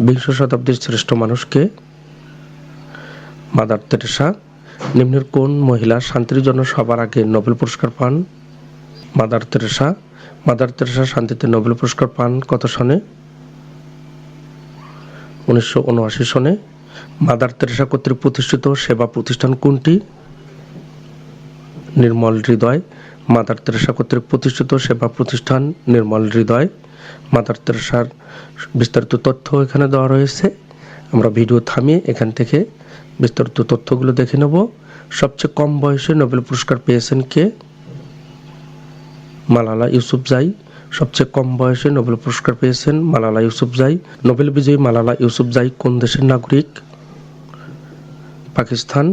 বিংশ শতাব্দীর শ্রেষ্ঠ মানুষকে? মাদার তেরেসা, নিম্নের কোন মহিলা শান্তির জন্য সবার আগে নোবেল পুরস্কার পান? মাদার তেরেসা মাদার তেরেসা শান্তিতে নোবেল পুরস্কার পান কত সনে? উনিশশো উনআশি সনে। মাদার তেরেসা কর্তৃক প্রতিষ্ঠিত সেবা প্রতিষ্ঠান কোনটি? নির্মল হৃদয়। মাদার তেরেসা কর্তৃক প্রতিষ্ঠিত সেবা প্রতিষ্ঠান নির্মল হৃদয়। মাদার তেরেসার বিস্তারিত তথ্য এখানে দেওয়া রয়েছে। আমরা ভিডিও থামিয়ে এখান থেকে বিস্তারিত তথ্যগুলো দেখে নেব। সবচেয়ে কম বয়সে নোবেল পুরস্কার পেয়েছেন কে? মালালা ইউসুফ ইউসুফজাই সবচেয়ে কম বয়সে নোবেল পুরস্কার পেয়েছেন মালালা ইউসুফজাই নোবেল বিজয়ী মালালা ইউসুফজাই কোন দেশের নাগরিক? পাকিস্তান।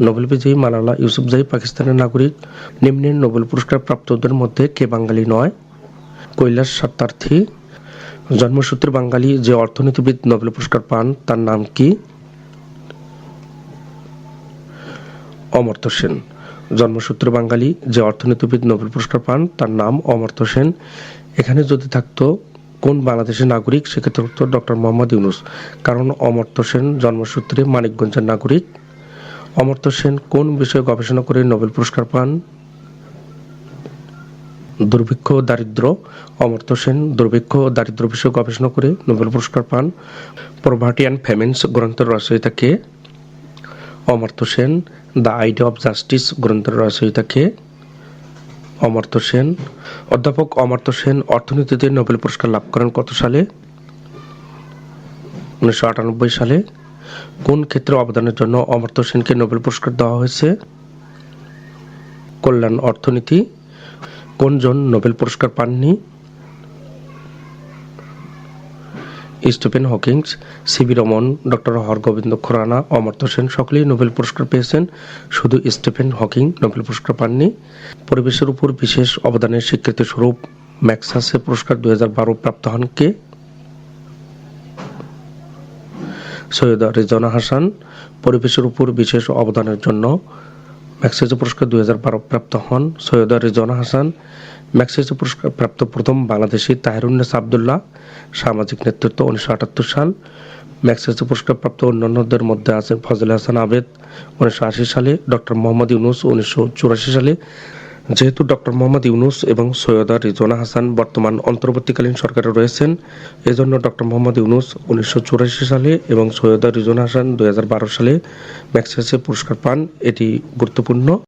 নোবেল বিজয়ী মালালা ইউসুফজাই পাকিস্তানের নাগরিক। নিম্নের নোবেল পুরস্কার প্রাপ্তদের মধ্যে কে বাঙালি নয়? কৈলাস সত্যার্থী। জন্মসূত্রে বাঙালি যে অর্থনীতিবিদ নোবেল পুরস্কার পান, তার নাম কি? অমর্ত্য সেন। জন্মসূত্রে বাঙালি যে অর্থনীতিবিদ নোবেল পুরস্কার পান, তার নাম অমর্ত্য সেন। এখানে যদি থাকতো কোন বাংলাদেশের নাগরিক, সেক্ষেত্রে উত্তর ডক্টর মোহাম্মদ ইউনুস। কারণ অমর্ত্য সেন জন্মসূত্রে মানিকগঞ্জের নাগরিক। অমর্ত্য সেন কোন বিষয়ে গবেষণা করে নোবেল পুরস্কার পান? দুর্ভিক্ষ, দারিদ্র, অমর্ত্য সেন, দুর্ভিক্ষ, দারিদ্র বিষয়ে গবেষণা করে নোবেল পুরস্কার পান। প্রভার্টি অ্যান্ড ফেমেন্স গ্রন্থের রচয়িতা কে? Amartya Sen, the idea of justice গ্রন্থের রচয়িতা কে? অমর্ত্য সেন, অধ্যাপক অমর্ত্য সেন অর্থনীতিতে নোবেল পুরস্কার লাভ করেন কত সালে? উনিশশো আটানব্বই সালে। কোন ক্ষেত্রে অবদানের জন্য অমর্ত্য সেনকে নোবেল পুরস্কার দেওয়া হয়েছে? কল্যাণ অর্থনীতি কোনজন নোবেল পুরস্কার পাননি? Stephen Hawkings C V Raman, doctor Hargobind Khorana, Amartya Sen, সকলেই নোবেল পুরস্কার পেয়েছেন। শুধু স্টিফেন হকিং নোবেল পুরস্কার পাননি। পরিবেশের উপর বিশেষ অবদানের স্বীকৃতি স্বরূপ ম্যাক্সাসে পুরস্কার দুই হাজার বারো প্রাপ্ত হন কে? সৈয়দা রেজনা হাসান। পরিবেশের উপর বিশেষ অবদানের জন্য ম্যাক্সেসে পুরস্কার দুই হাজার বারো প্রাপ্ত হন সৈয়দ রেজনা হাসান। ম্যাক্সেসে পুরস্কার প্রাপ্ত প্রথম বাংলাদেশি তাহিরুন্নেস আবদুল্লাহ, সামাজিক নেতৃত্ব উনিশশো আটাত্তর সাল। ম্যাক্সেসে পুরস্কার প্রাপ্ত অন্যান্যদের মধ্যে আছেন ফজল হাসান আবেদ, উনিশশো আশি সালে, ডক্টর মোহাম্মদ ইউনুস, উনিশশো চুরাশি সালে। যেহেতু ডক্টর মোহাম্মদ ইউনুস এবং সৈয়দা রিজওয়ানা হাসান বর্তমান অন্তর্বর্তীকালীন সরকারে রয়েছেন, এজন্য ডক্টর মোহাম্মদ ইউনুস উনিশশো চুরাশি সালে এবং সৈয়দা রিজওয়ানা হাসান দুই হাজার বারো সালে ম্যাক্সেসে পুরস্কার পান। এটি গুরুত্বপূর্ণ।